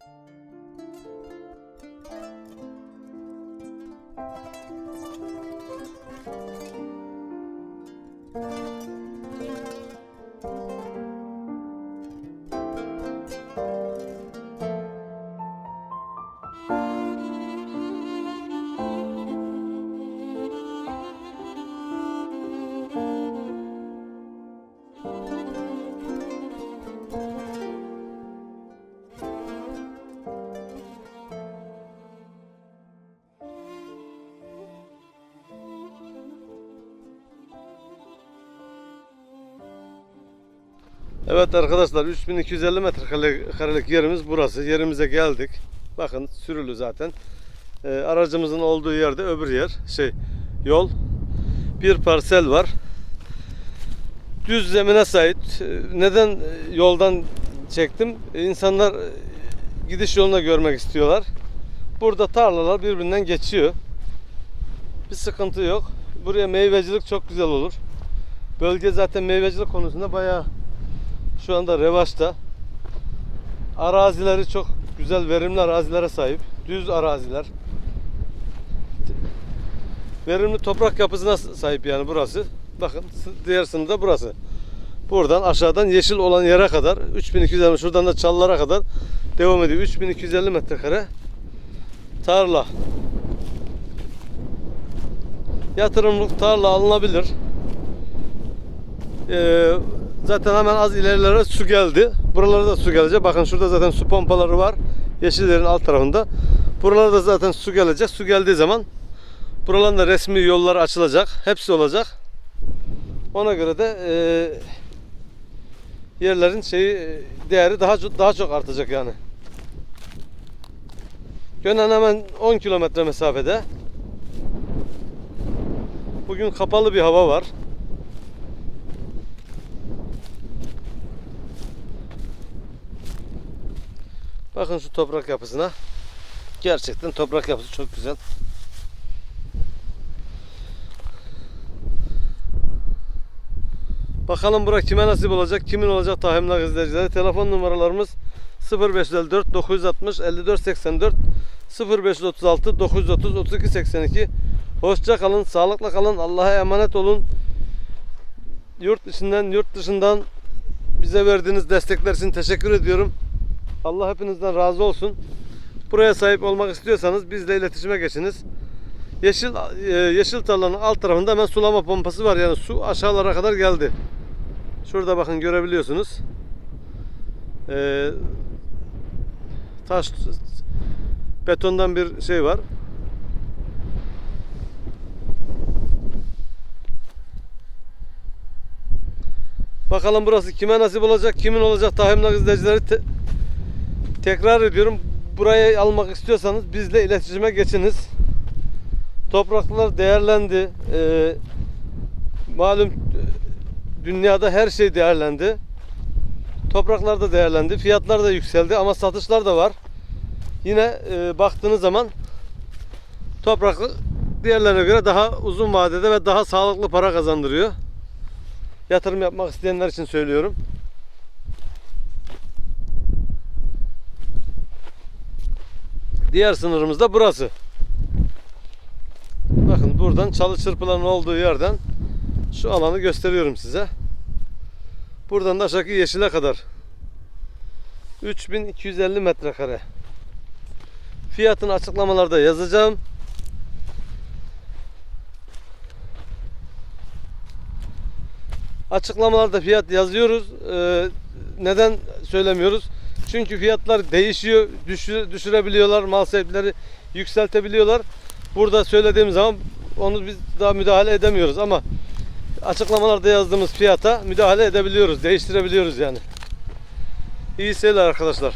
Música Evet arkadaşlar 3250 metrekarelik yerimiz burası. Yerimize geldik. Bakın sürülü zaten. Ee, aracımızın olduğu yerde öbür yer şey yol. Bir parsel var. Düz zemine sahip. Ee, Neden e, yoldan çektim? İnsanlar e, gidiş yoluna görmek istiyorlar. Burada tarlalar birbirinden geçiyor. Bir sıkıntı yok. Buraya meyvecilik çok güzel olur. Bölge zaten meyvecilik konusunda bayağı şu anda revaçta. Arazileri çok güzel, verimli arazilere sahip. Düz araziler. Verimli toprak yapısına sahip yani burası. Bakın diğer sınırda burası. Buradan aşağıdan yeşil olan yere kadar 3250 şuradan da çallara kadar devam ediyor. 3250 metrekare tarla. Yatırımlık tarla alınabilir. Ee, zaten hemen az ilerilere su geldi. Buralara da su gelecek. Bakın şurada zaten su pompaları var. Yeşillerin alt tarafında. Buralara da zaten su gelecek. Su geldiği zaman buraların da resmi yollar açılacak. Hepsi olacak. Ona göre de e, yerlerin şeyi e, değeri daha daha çok artacak yani. Gönen hemen 10 kilometre mesafede. Bugün kapalı bir hava var. Bakın şu toprak yapısına. Gerçekten toprak yapısı çok güzel. Bakalım bura kime nasip olacak, kimin olacak tahminler izleyicileri. Telefon numaralarımız 0554 960 54 84 0536 930 32 82 Hoşça kalın, sağlıkla kalın, Allah'a emanet olun. Yurt içinden, yurt dışından bize verdiğiniz destekler için teşekkür ediyorum. Allah hepinizden razı olsun. Buraya sahip olmak istiyorsanız bizle iletişime geçiniz. Yeşil e, yeşil tarlanın alt tarafında hemen sulama pompası var. Yani su aşağılara kadar geldi. Şurada bakın görebiliyorsunuz. Ee, taş betondan bir şey var. Bakalım burası kime nasip olacak, kimin olacak tahminler izleyicileri tekrar ediyorum. Burayı almak istiyorsanız bizle iletişime geçiniz. Topraklar değerlendi. Ee, malum e, dünyada her şey değerlendi. Topraklar da değerlendi. Fiyatlar da yükseldi ama satışlar da var. Yine e, baktığınız zaman toprak diğerlerine göre daha uzun vadede ve daha sağlıklı para kazandırıyor. Yatırım yapmak isteyenler için söylüyorum. Diğer sınırımız da burası. Bakın buradan çalı çırpıların olduğu yerden şu alanı gösteriyorum size. Buradan da aşağıki yeşile kadar. 3250 metrekare. Fiyatını açıklamalarda yazacağım. Açıklamalarda fiyat yazıyoruz. Ee, neden söylemiyoruz? Çünkü fiyatlar değişiyor, düşü- düşürebiliyorlar, mal sahipleri yükseltebiliyorlar. Burada söylediğim zaman onu biz daha müdahale edemiyoruz ama açıklamalarda yazdığımız fiyata müdahale edebiliyoruz, değiştirebiliyoruz yani. İyi seyirler arkadaşlar.